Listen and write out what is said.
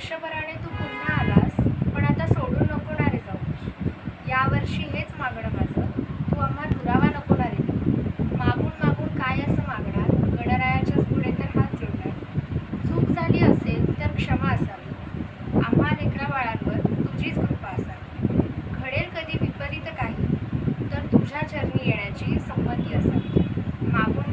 वर्षभराने तू पुन्हा आलास पण आता सोडून नको ना रे जाऊ यावर्षी हेच मागणं माझं. तू आम्हा दुरावा नको ना रे मागून मागून काय असं मागणार? गणरायाच्याच पुढे तर हात जोडणार. चूक झाली असेल तर क्षमा असावी. आम्हा लेकरा बाळांवर तुझीच कृपा असावी. घडेल कधी विपरीत काही तर तुझ्या चरणी येण्याची संमती असावी. मागून